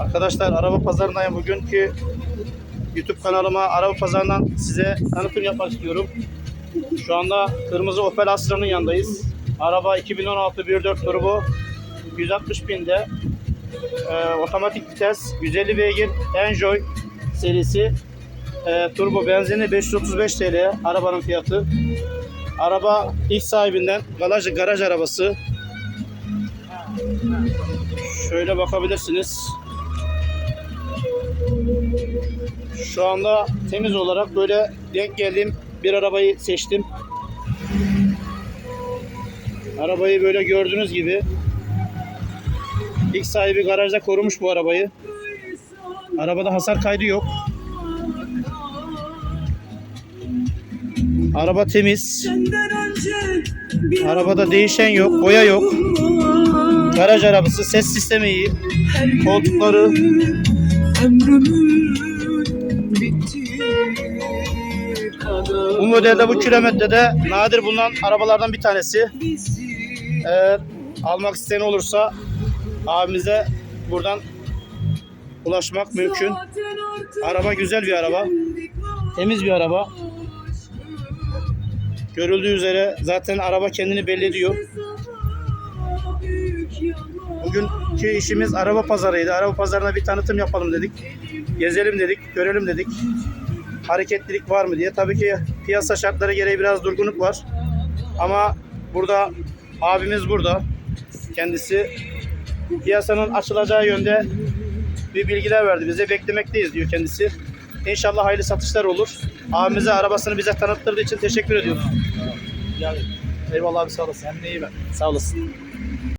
Arkadaşlar araba pazarındayım. Bugünkü YouTube kanalıma araba pazarından size tanıtım yapmak istiyorum. Şu anda kırmızı Opel Astra'nın yanındayız. Araba 2016 1.4 turbo 160 binde e, otomatik vites 150 beygir Enjoy serisi e, turbo benzini 535 TL arabanın fiyatı. Araba ilk sahibinden garaj, garaj arabası. Şöyle bakabilirsiniz. Şu anda temiz olarak böyle denk geldiğim bir arabayı seçtim. Arabayı böyle gördüğünüz gibi ilk sahibi garajda korumuş bu arabayı. Arabada hasar kaydı yok. Araba temiz. Arabada değişen yok, boya yok. Garaj arabası, ses sistemi iyi. Koltukları bu modelde bu kilometrede nadir bulunan arabalardan bir tanesi. Eğer almak isteyen olursa abimize buradan ulaşmak mümkün. Araba güzel bir araba. Temiz bir araba. Görüldüğü üzere zaten araba kendini belli ediyor. Bugünkü işimiz araba pazarıydı. Araba pazarına bir tanıtım yapalım dedik. Gezelim dedik, görelim dedik. Hareketlilik var mı diye. Tabii ki piyasa şartları gereği biraz durgunluk var. Ama burada abimiz burada. Kendisi piyasanın açılacağı yönde bir bilgiler verdi bize. Beklemekteyiz diyor kendisi. İnşallah hayırlı satışlar olur. Abimize arabasını bize tanıttırdığı için teşekkür ediyoruz. Eyvallah abi sağ olasın. Kendine iyi bak. Sağ olasın.